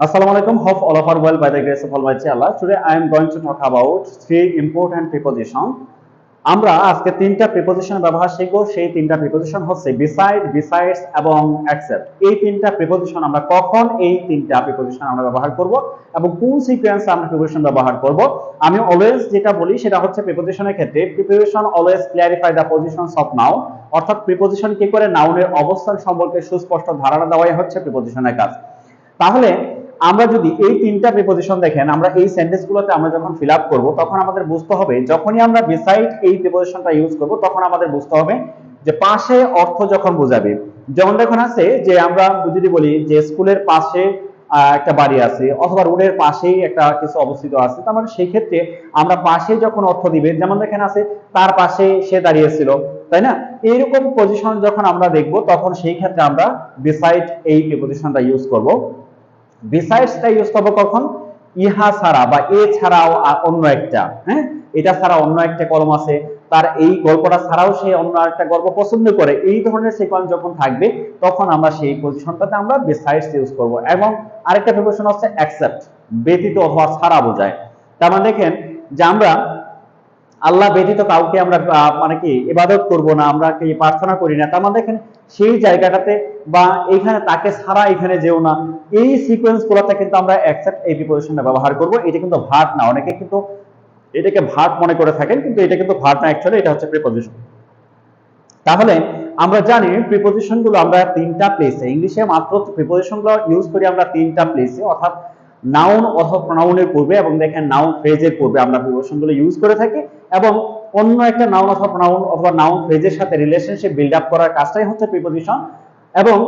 Assalamu alaikum. Hope all of are well by the grace of Almighty Allah. Today I am going to talk about three important preposition. আমরা আজকে তিনটা preposition ব্যবহার শিখব, সেই তিনটা preposition হচ্ছে beside besides এবং অ্যাকসেপ্ট এই তিনটা প্রিপোজিশন আমরা কখন এই তিনটা প্রিপোজিশন আমরা ব্যবহার করব এবং কোন সিকোয়েন্সে আমরা প্রিপোজিশন ব্যবহার করব আমি অলওয়েজ যেটা বলি সেটা হচ্ছে প্রিপোজিশনের ক্ষেত্রে preposition always clarify the positions of noun অর্থাৎ প্রিপোজিশন কি করে নাউনের অবস্থান সম্পর্কে সুস্পষ্ট ধারণা দেওয়াই হচ্ছে প্রিপোজিশনের কাজ তাহলে আমরা যদি এই তিনটা প্রিপোজিশন দেখেন, আমরা এই সেন্টেন্সগুলোতে আমরা যখন ফিল আপ করব, তখন আমাদের বুঝতে হবে, যখনই আমরা বিসাইড এই প্রিপোজিশনটা ইউজ করব, তখন আমাদের বুঝতে হবে যে পাশে অর্থ যখন বোঝাবে। যেমন দেখুন আছে যে আমরা যদি বলি যে স্কুলের পাশে একটা বাড়ি আছে অথবা রোডের পাশেই একটা কিছু অবস্থিত আছে, তার মানে সেই ক্ষেত্রে আমরা পাশে যখন অর্থ দিবে, যেমন দেখেন আছে তার পাশে সে দাঁড়িয়েছিল, তাই না? এইরকম পজিশন যখন আমরা দেখব, তখন সেই ক্ষেত্রে আমরা বিসাইড এই প্রিপোজিশনটা ইউজ করব। বিসাইডসটা ইউজ করব কখন? ইহা ছাড়া বা এ ছাড়াও অন্য একটা হ্যাঁ? এটা ছাড়া অন্য একটা কলম আছে। তার এই গল্পটা ছাড়াও সে অন্য একটা গল্প পছন্দ করে। এই ধরনের সিকোয়েন্স যখন থাকবে, তখন আমরা সেই পজিশনটাতে আমরা বিসাইডস ইউজ করব। এবং আরেকটা প্রিপোজিশন হচ্ছে অ্যাকসেপ্ট ব্যতীত অথবা ছাড়া বোঝায়। তার মানে দেখেন যে আমরা আল্লাহ ব্যতীত কাউকে আমরা মানে কি, ইবাদত করব না, আমরা কি প্রার্থনা করি না। তার মানে দেখেন, সেই জায়গাটাতে বা এইখানে তাকে ছাড়া এখানে যেও না। এই সিকোয়েন্স গুলোতে কিন্তু আমরা অ্যাকসেপ্ট এই প্রিপোজিশনটা ব্যবহার করব। এটা কিন্তু ভাট না। অনেকে কিন্তু এটাকে ভাট মনে করে থাকেন, কিন্তু এটা কিন্তু ভাট না অ্যাকচুয়ালি এটা হচ্ছে প্রিপোজিশন তাহলে আমরা জানি প্রিপোজিশনগুলো আমরা তিনটা প্লেসে ইংলিশে মাত্র প্রিপোজিশনগুলো ইউজ করি আমরা তিনটা প্লেসে অর্থাৎ নাউন অথবা প্রনাউনের পূর্বে এবং দেখেন নাউন ফ্রেজের পূর্বে আমরা প্রিপোজিশনগুলো ইউজ করে থাকি এবং অন্য একটা নাউন অথবা প্রনাউন অথবা নাউন ফ্রেজের সাথে রিলেশনশিপ বিল্ড আপ করার কাজটাই হচ্ছে প্রিপোজিশন এবং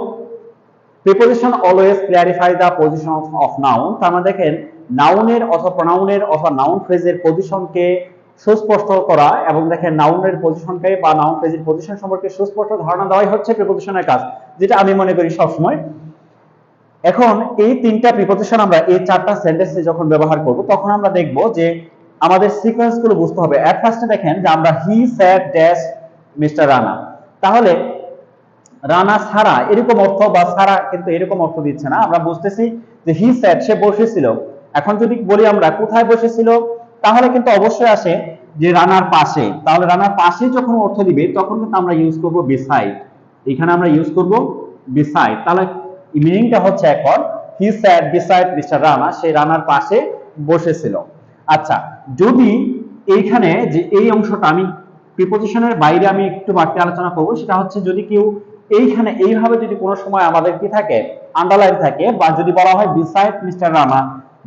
preposition always clarify the position of noun তার মানে দেখেন নাউনের অথবা প্রনাউনের অথবা নাউন ফ্রেজের পজিশনকে সুস্পষ্ট করা এবং দেখেন নাউনের পজিশনকে বা নাউন ফ্রেজের পজিশন সম্পর্কে সুস্পষ্ট ধারণা দেওয়াই হচ্ছে প্রিপোজিশনের কাজ, যেটা আমি মনে করি সবসময়। এখন এই তিনটা প্রিপোজিশন আমরা এই চারটা সেন্টেন্সে যখন ব্যবহার করব, তখন আমরা দেখব যে আমাদের সিকোয়েন্সগুলো বুঝতে হবে। এট ফার্স্টে দেখেন যে আমরা he sat dash mister Rana তাহলে রানা ছাড়া এরকম অর্থ বা ছাড়া কিন্তু এরকম অর্থ দিচ্ছে না। আমরা বুঝতেছি যে হি স্যাড সে বসেছিল। এখন যদি বলি আমরা কোথায় বসেছিল, তাহলে কিন্তু অবশ্যই আসে যে রানার পাশে। তাহলে রানার পাশে যখন অর্থ দিবে, তখন কিন্তু আমরা ইউজ করব বিসাইড এখানে আমরা ইউজ করব বিসাইড তাহলে মিনিংটা হচ্ছে এখন he sat beside mister Rana সে রানার পাশে বসেছিল। আচ্ছা যদি এইখানে যে এই অংশটা আমি প্রিপোজিশনের বাইরে আমি একটু বাড়তি আলোচনা করব, সেটা হচ্ছে যদি কেউ এইখানে এইভাবে যদি কোনো সময় আমাদের কি থাকে আন্ডারলাইন থাকে, বা যদি বলা হয় beside mister Rana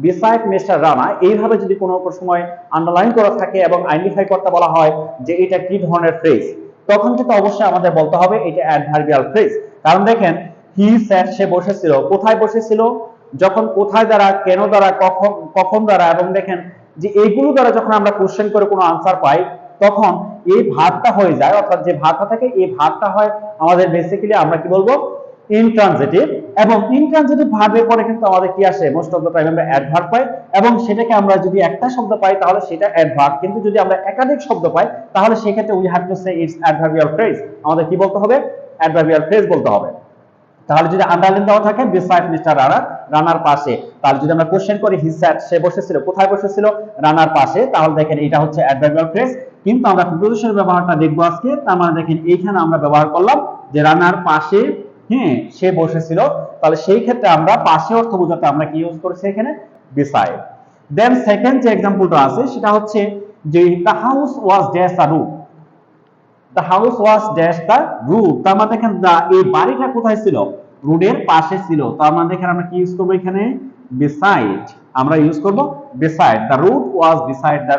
beside mister Rana এইভাবে যদি কোনো সময় আন্ডারলাইন করা থাকে এবং আইডেন্টিফাই করতে বলা হয় যে এটা কি ধরনের ফ্রেজ তখন কিন্তু অবশ্যই আমাদের বলতে হবে এটা অ্যাডভার্বিয়াল ফ্রেজ কারণ দেখেন হি স্যাড সে বসেছিল? কোথায় বসেছিল? যখন কোথায় দ্বারা, কেন দ্বারা, কখন কখন দ্বারা, এবং দেখেন যে এইগুলো দ্বারা যখন আমরা কোশ্চেন করে কোনো আনসার পাই, তখন এই ভাগটা হয়ে যায়। অর্থাৎ যে ভাগটা থাকে, এই ভাগটা হয় আমাদের বেসিক্যালি আমরা কি বলব? ইনট্রানজিটিভ এবং ইনট্রানজিটিভ ভার্বের পরে কিন্তু আমাদের কি আসে? মোস্ট অফ দ্য টাইম আমরা অ্যাডভার্ব পাই। এবং সেটাকে আমরা যদি একটা শব্দ পাই, তাহলে সেটা অ্যাডভার্ব কিন্তু যদি আমরা একাধিক শব্দ পাই, তাহলে সেক্ষেত্রে we have to say it's adverbial phrase আমাদের কি বলতে হবে? অ্যাডভার্বিয়াল ফ্রেজ বলতে হবে। তাহলে যদি আন্ডারলাইন দেওয়া থাকে বিসাইড মিস্টার রানা রানার পাশে। তাহলে যদি আমরা কোশ্চেন করি হি স্যাট সে বসেছিল, কোথায় বসেছিল? রানার পাশে। তাহলে দেখেন, এটা হচ্ছে অ্যাডভার্বিয়াল ফ্রেজ কিন্তু আমরা প্রিপোজিশনের ব্যবহারটা দেখব আজকে। তার মানে দেখেন, এইখানে আমরা ব্যবহার করলাম যে রানার পাশে হ্যাঁ সে বসেছিল। তাহলে সেই ক্ষেত্রে আমরা পাশে অর্থ বোঝাতে আমরা কি ইউজ করেছি এখানে? বিসাইড দেন সেকেন্ড যে এক্সাম্পলটা আছে, সেটা হচ্ছে যে the house was dash the route the house was dash the route তার মানে দেখেন এই বাড়িটা কোথায় ছিল? রোডের পাশে ছিল। তার মানে দেখেন, আমরা কি ইউজ করব এখানে? বিসাইড আমরা ইউজ করব beside the route was beside the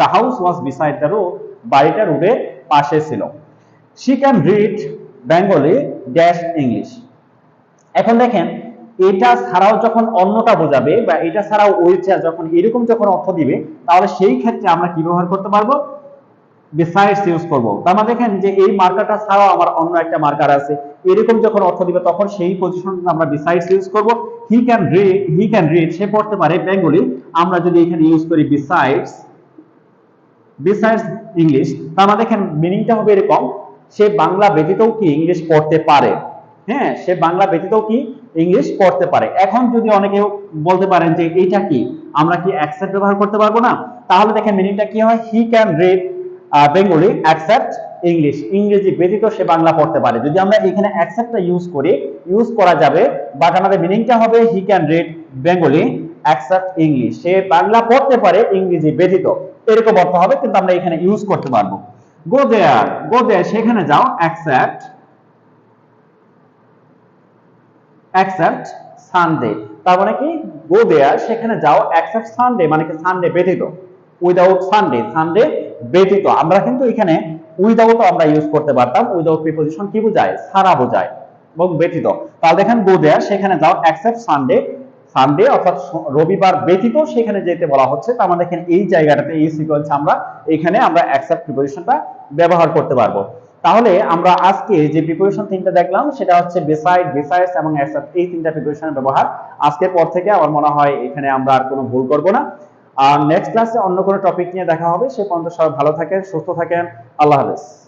the house was beside the road বাড়িটা রোডের পাশে ছিল। She can read Bengali dash English এখন দেখেন, এটা ছাড়াও যখন অন্যটা বোঝাবে বা এটা ছাড়াও ওইটা যখন এরকম যখন অর্থ দিবে, তাহলে সেই ক্ষেত্রে আমরা কি ব্যবহার করতে পারব? বিসাইডস ইউজ করব। তার মানে দেখেন যে এই মার্কারটা ছাড়াও আমার অন্য একটা মার্কার আছে। এরকম যখন অর্থ দিবে, তখন সেই পজিশন আমরা বিসাইডস ইউজ করব। He can read he can read সে পড়তে পারে বেঙ্গলি আমরা যদি এখানে ইউজ করি বিসাইডস বিসাইডস ইংলিশ তার মানে দেখেন মিনিংটা হবে এরকম, সে বাংলা ব্যতীতও কি ইংলিশ পড়তে পারে। হ্যাঁ সে বাংলা ব্যতীতও কি ইংলিশ পড়তে পারে। এখন যদি অনেকে বলতে পারেন যে এইটা কি, আমরা কি অ্যাকসেপ্ট ব্যবহার করতে পারব না? তাহলে দেখেন মিনিংটা কি হয়? He can read Bengali accept English ইংরেজি ব্যতীত সে বাংলা পড়তে পারে। যদি আমরা এখানে অ্যাকসেপ্টটা ইউজ করি ইউজ করা যাবে বাট আমাদের মিনিংটা হবে he can read Bengali accept English সে বাংলা পড়তে পারে, ইংরেজি ব্যতীত। এরকম অর্থ হবে, কিন্তু আমরা এখানে ইউজ করতে পারব। গো দেয়ার গো দেয়ার সেখানে যাও অ্যাকসেপ্ট অ্যাকসেপ্ট সানডে তার মানে কি? গো দেয়ার সেখানে যাও অ্যাকসেপ্ট সানডে মানে কি সানডে ব্যতীত। উইদাউট সানডে সানডে ব্যতীত। আমরা কিন্তু এখানে উইদাউট আমরা ইউজ করতে পারতাম। উইদাউট প্রিপোজিশন কি বোঝায়? সারা বোঝায় এবং ব্যতীত। তাহলে দেখেন গো দেয়ার সেখানে যাও অ্যাকসেপ্ট সানডে সানডে অর্থাৎ রবিবার ব্যতীত সেখানে যেতে বলা হচ্ছে। তার মানে দেখেন এই জায়গাটাতে এই সিকোয়েন্স আমরা এখানে আমরা অ্যাকসেপ্ট প্রিপোজিশনটা ব্যবহার করতে পারব। তাহলে আমরা আজকে যে প্রিপারেশন তিনটা দেখলাম, সেটা হচ্ছে বিসাইড বিসাইডস এবং অ্যাকসেপ্ট এই তিনটা প্রিপারেশনের ব্যবহার আজকের পর থেকে আমার মনে হয় এখানে আমরা আর কোনো ভুল করব না। আর নেক্সট ক্লাসে অন্য কোনো টপিক নিয়ে দেখা হবে। সে পর্যন্ত সবাই ভালো থাকেন, সুস্থ থাকেন। আল্লাহ হাফেজ।